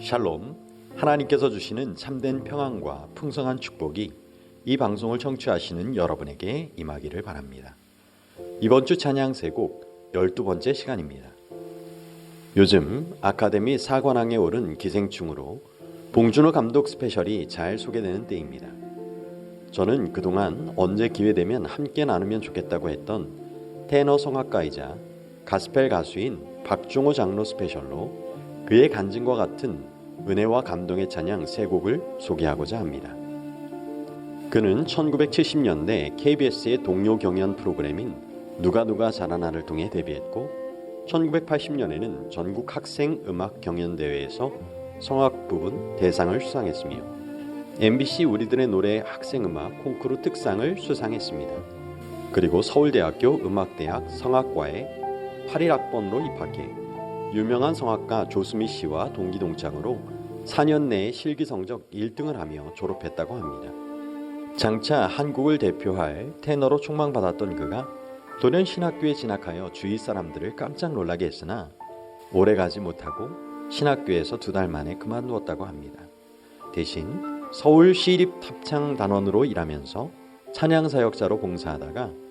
샬롬, 하나님께서 주시는 참된 평안과 풍성한 축복이 이 방송을 청취하시는 여러분에게 임하기를 바랍니다. 이번 주 찬양 세곡 12번째 시간입니다. 요즘 아카데미 사관왕에 오른 기생충으로 봉준호 감독 스페셜이 잘 소개되는 때입니다. 저는 그동안 언제 기회되면 함께 나누면 좋겠다고 했던 테너 성악가이자 가스펠 가수인 박종호 장로 스페셜로 그의 간증과 같은 은혜와 감동의 찬양 세 곡을 소개하고자 합니다. 그는 1970년대 KBS의 동료 경연 프로그램인 누가 누가 잘하나를 통해 데뷔했고 1980년에는 전국 학생 음악 경연 대회에서 성악 부분 대상을 수상했으며 MBC 우리들의 노래 학생 음악 콩쿠르 특상을 수상했습니다. 그리고 서울대학교 음악대학 성악과에 81학번으로 입학해 유명한 성악가 조수미 씨와 동기동창으로 4년 내에 실기 성적 1등을 하며 졸업했다고 합니다. 장차 한국을 대표할 테너로 촉망받았던 그가 돌연 신학교에 진학하여 주위 사람들을 깜짝 놀라게 했으나 오래 가지 못하고 신학교에서 두 달 만에 그만두었다고 합니다. 대신 서울 시립 탑창 단원으로 일하면서 찬양 사역자로 봉사하다가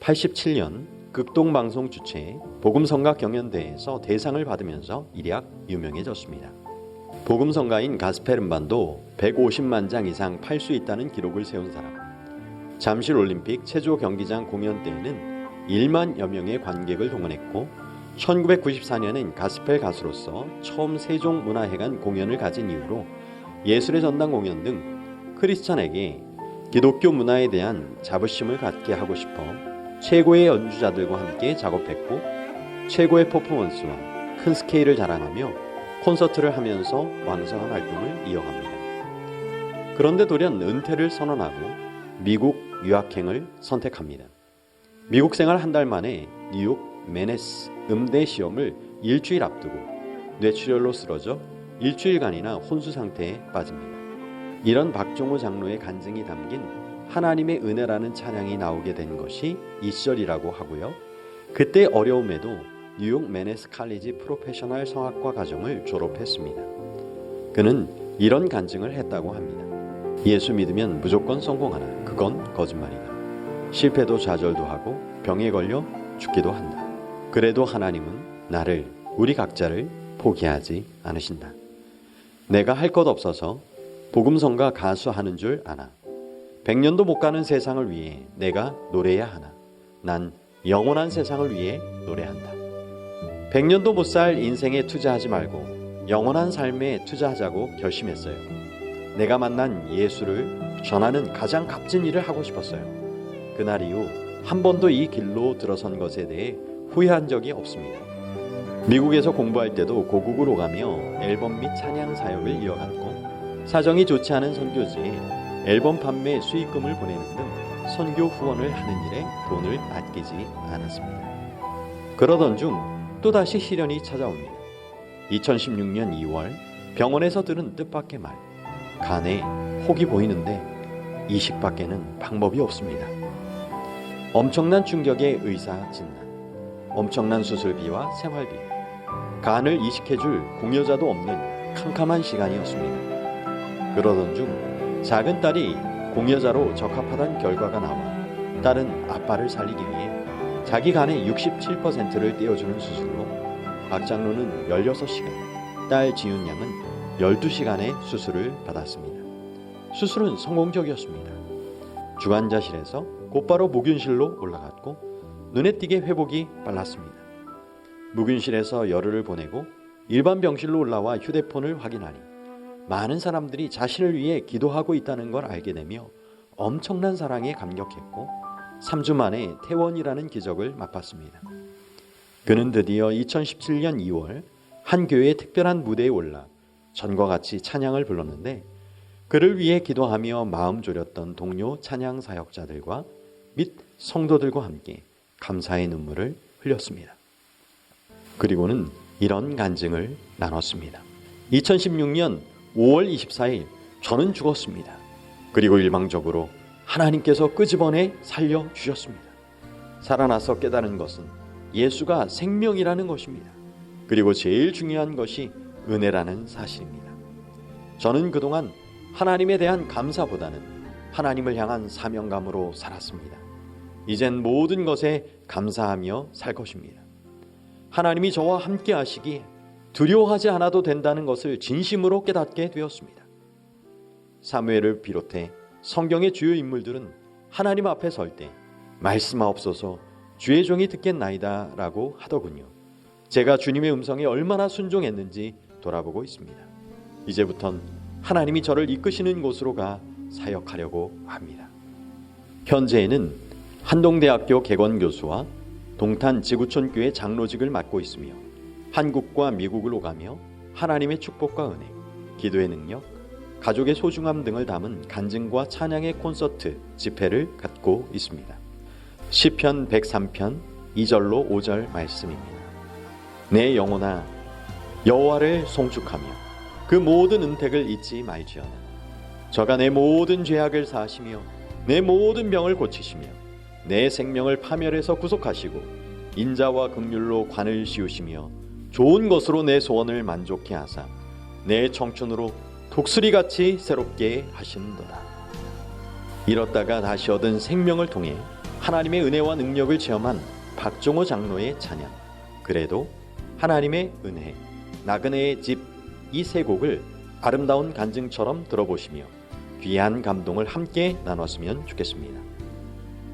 87년 극동방송 주최 복음성가 경연대회에서 대상을 받으면서 일약 유명해졌습니다. 복음성가인 가스펠 음반도 150만 장 이상 팔 수 있다는 기록을 세운 사람. 잠실 올림픽 체조 경기장 공연 때에는 1만여 명의 관객을 동원했고 1994년엔 가스펠 가수로서 처음 세종문화회관 공연을 가진 이후로 예술의 전당 공연 등 크리스천에게 기독교 문화에 대한 자부심을 갖게 하고 싶어 최고의 연주자들과 함께 작업했고 최고의 퍼포먼스와 큰 스케일을 자랑하며 콘서트를 하면서 왕성한 활동을 이어갑니다. 그런데 돌연 은퇴를 선언하고 미국 유학행을 선택합니다. 미국 생활 한 달 만에 뉴욕 메네스 음대 시험을 일주일 앞두고 뇌출혈로 쓰러져 일주일간이나 혼수 상태에 빠집니다. 이런 박종호 장로의 간증이 담긴 하나님의 은혜라는 찬양이 나오게 된 것이 이 시절이라고 하고요. 그때 어려움에도 뉴욕 메네스 칼리지 프로페셔널 성악과 과정을 졸업했습니다. 그는 이런 간증을 했다고 합니다. 예수 믿으면 무조건 성공하나 그건 거짓말이다. 실패도 좌절도 하고 병에 걸려 죽기도 한다. 그래도 하나님은 나를 우리 각자를 포기하지 않으신다. 내가 할 것 없어서 복음성가 가수 하는 줄 아나. 백년도 못 가는 세상을 위해 내가 노래해야 하나. 난 영원한 세상을 위해 노래한다. 백년도 못 살 인생에 투자하지 말고 영원한 삶에 투자하자고 결심했어요. 내가 만난 예수를 전하는 가장 값진 일을 하고 싶었어요. 그날 이후 한 번도 이 길로 들어선 것에 대해 후회한 적이 없습니다. 미국에서 공부할 때도 고국으로 가며 앨범 및 찬양 사역을 이어갔고 사정이 좋지 않은 선교지에 앨범 판매 수익금을 보내는 등 선교 후원을 하는 일에 돈을 아끼지 않았습니다. 그러던 중 또다시 시련이 찾아옵니다. 2016년 2월 병원에서 들은 뜻밖의 말. 간에 혹이 보이는데 이식밖에는 방법이 없습니다. 엄청난 충격의 의사 진단. 엄청난 수술비와 생활비. 간을 이식해줄 공여자도 없는 캄캄한 시간이었습니다. 그러던 중 작은 딸이 공여자로 적합하다는 결과가 나와 딸은 아빠를 살리기 위해 자기 간의 67%를 떼어주는 수술로 박 장로는 16시간, 딸 지윤 양은 12시간의 수술을 받았습니다. 수술은 성공적이었습니다. 주관자실에서 곧바로 무균실로 올라갔고 눈에 띄게 회복이 빨랐습니다. 무균실에서 열흘을 보내고 일반 병실로 올라와 휴대폰을 확인하니 많은 사람들이 자신을 위해 기도하고 있다는 걸 알게 되며 엄청난 사랑에 감격했고 3주 만에 퇴원이라는 기적을 맛봤습니다. 그는 드디어 2017년 2월 한 교회의 특별한 무대에 올라 전과 같이 찬양을 불렀는데 그를 위해 기도하며 마음 졸였던 동료 찬양 사역자들과 및 성도들과 함께 감사의 눈물을 흘렸습니다. 그리고는 이런 간증을 나눴습니다. 2016년 5월 24일 저는 죽었습니다. 그리고 일방적으로 하나님께서 끄집어내 살려 주셨습니다. 살아나서 깨달은 것은 예수가 생명이라는 것입니다. 그리고 제일 중요한 것이 은혜라는 사실입니다. 저는 그동안 하나님에 대한 감사보다는 하나님을 향한 사명감으로 살았습니다. 이젠 모든 것에 감사하며 살 것입니다. 하나님이 저와 함께 하시기에 두려워하지 않아도 된다는 것을 진심으로 깨닫게 되었습니다. 사무엘을 비롯해 성경의 주요 인물들은 하나님 앞에 설 때 말씀하옵소서 주의 종이 듣겠나이다 라고 하더군요. 제가 주님의 음성에 얼마나 순종했는지 돌아보고 있습니다. 이제부턴 하나님이 저를 이끄시는 곳으로 가 사역하려고 합니다. 현재에는 한동대학교 개건 교수와 동탄 지구촌교회 장로직을 맡고 있으며 한국과 미국을 오가며 하나님의 축복과 은혜, 기도의 능력, 가족의 소중함 등을 담은 간증과 찬양의 콘서트 집회를 갖고 있습니다. 시편 103편 2절로 5절 말씀입니다. 내 영혼아 여호와를 송축하며 그 모든 은택을 잊지 말지어다. 저가 내 모든 죄악을 사하시며 내 모든 병을 고치시며 내 생명을 파멸해서 구속하시고 인자와 긍휼로 관을 씌우시며 좋은 것으로 내 소원을 만족케 하사 내 청춘으로 독수리같이 새롭게 하시는도다. 잃었다가 다시 얻은 생명을 통해 하나님의 은혜와 능력을 체험한 박종호 장로의 찬양. 그래도 하나님의 은혜, 나그네의 집 이 세 곡을 아름다운 간증처럼 들어보시며 귀한 감동을 함께 나눴으면 좋겠습니다.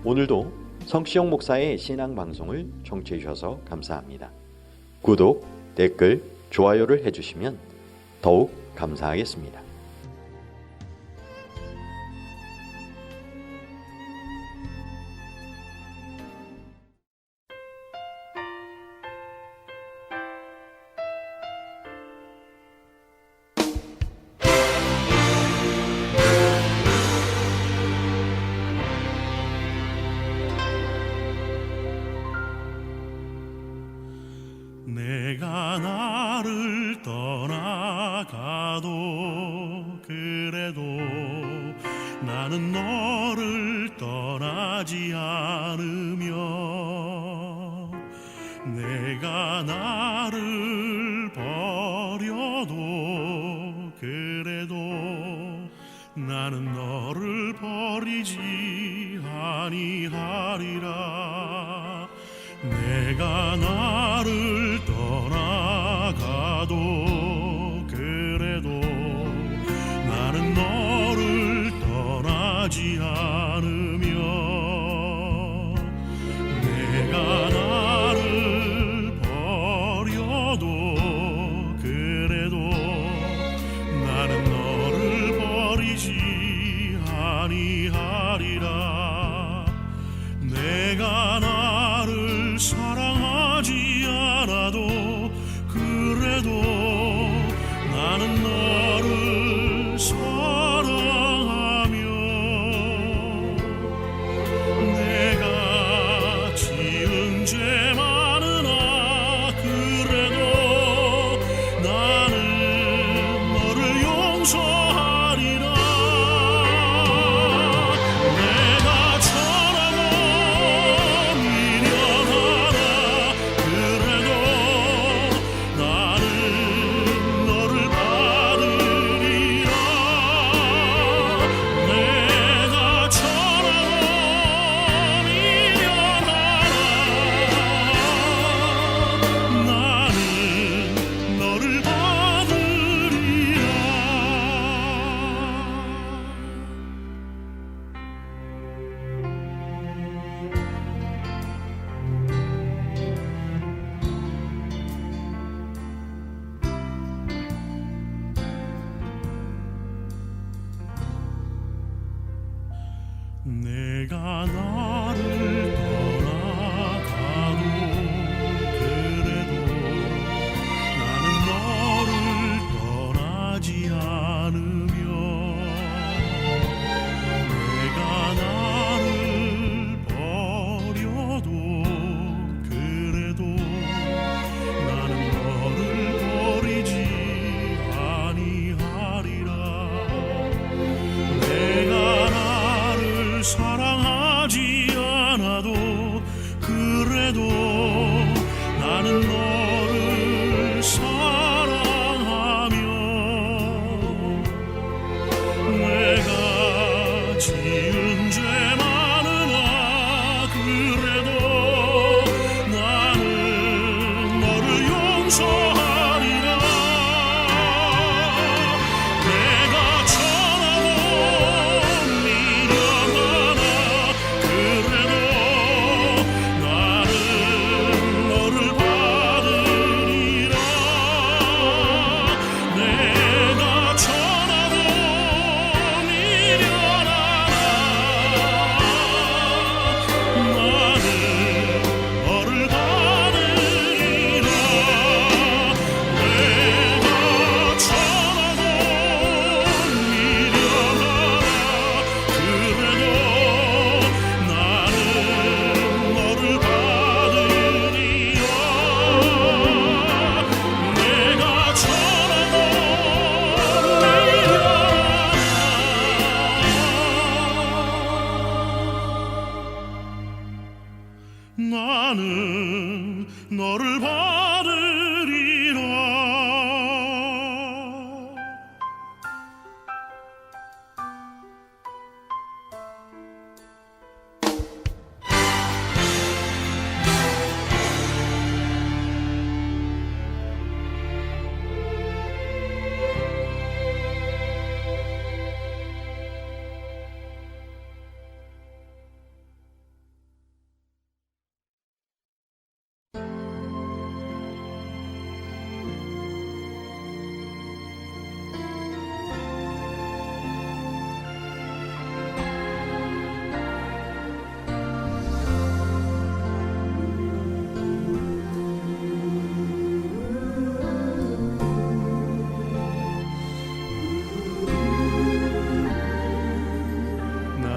오늘도 성시영 목사의 신앙 방송을 청취해 주셔서 감사합니다. 구독, 댓글, 좋아요를 해주시면 더욱 감사하겠습니다. 너를 떠나지 않으며 내가 나를 버려도 그래도 나는 너를 버리지 아니하리라. 내가 나를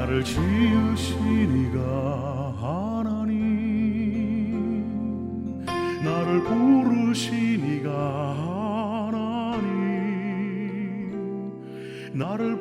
나를 지으시니가 하나님. 나를 부르시니가 하나님. 나를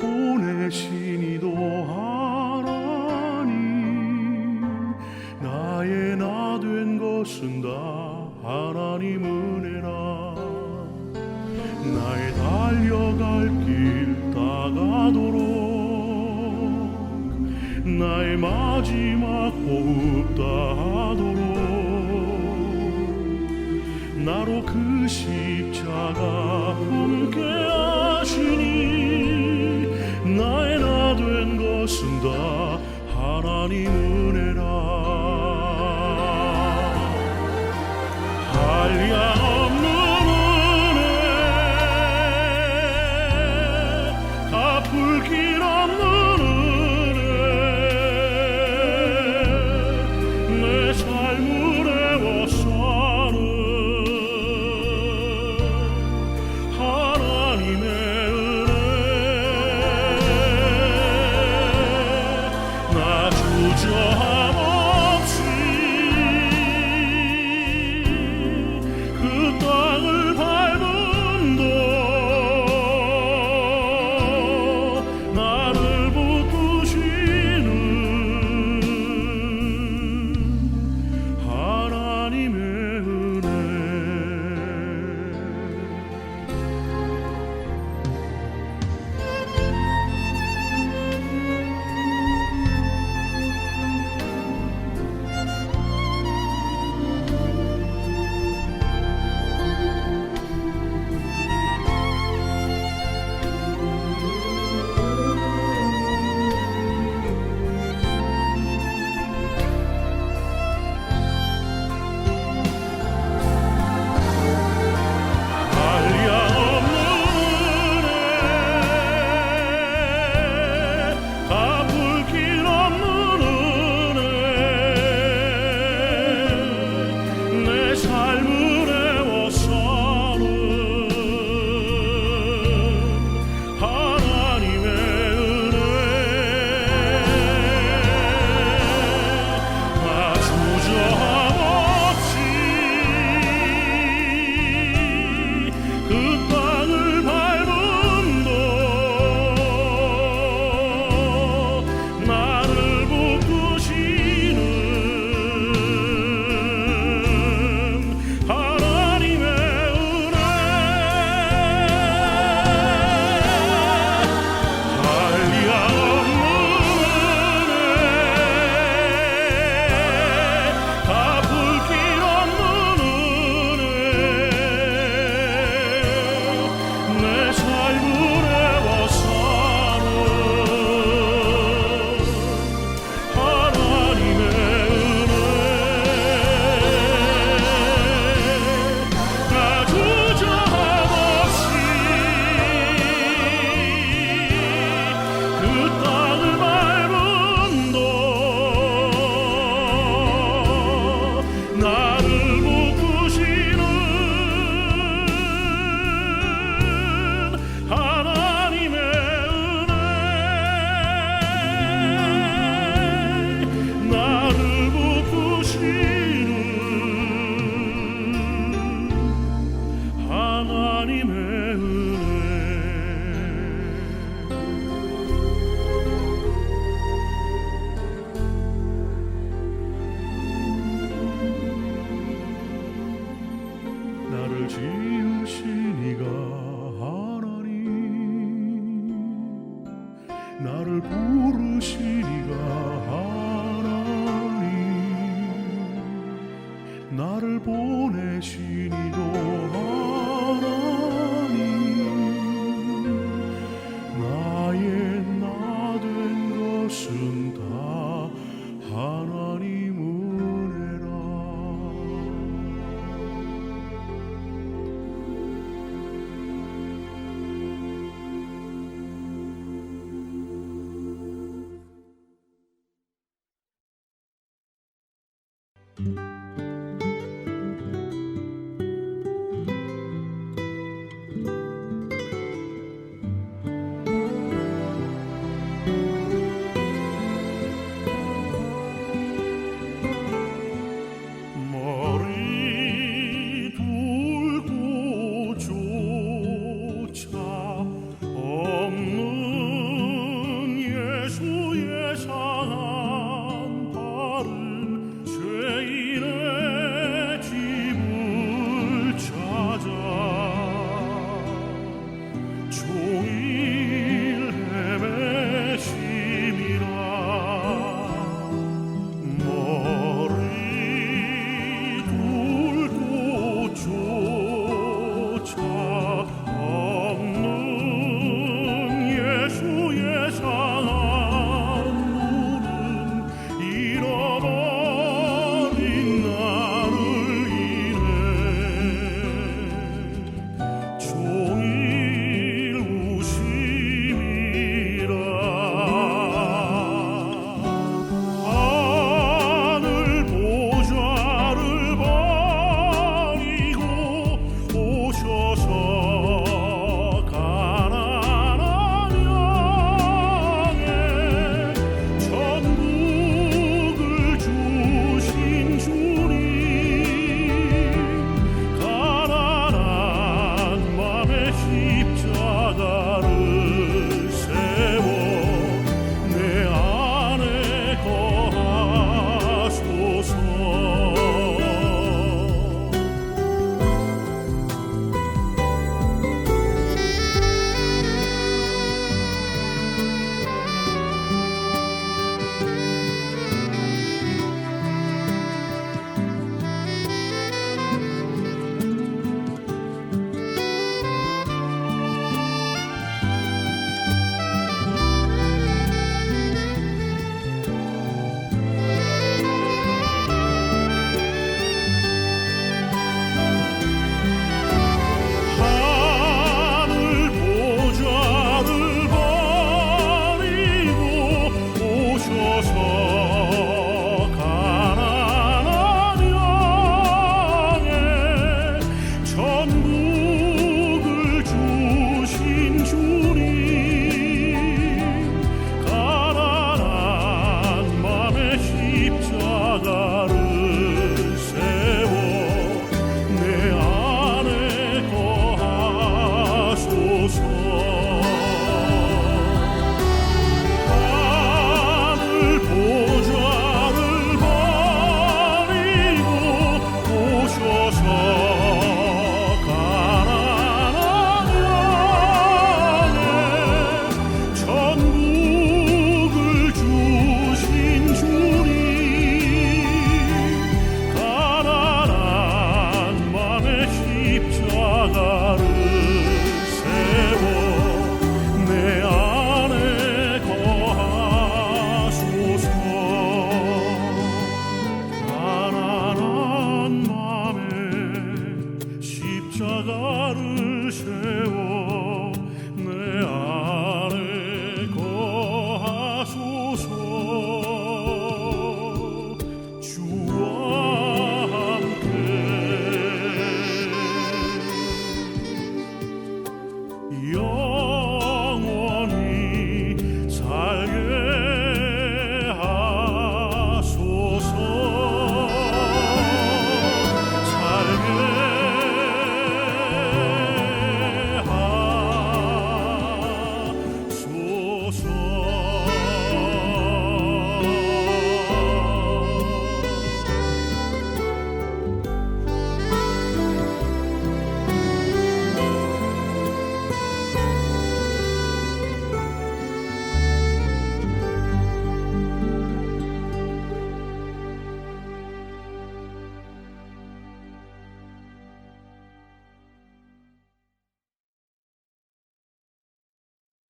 Música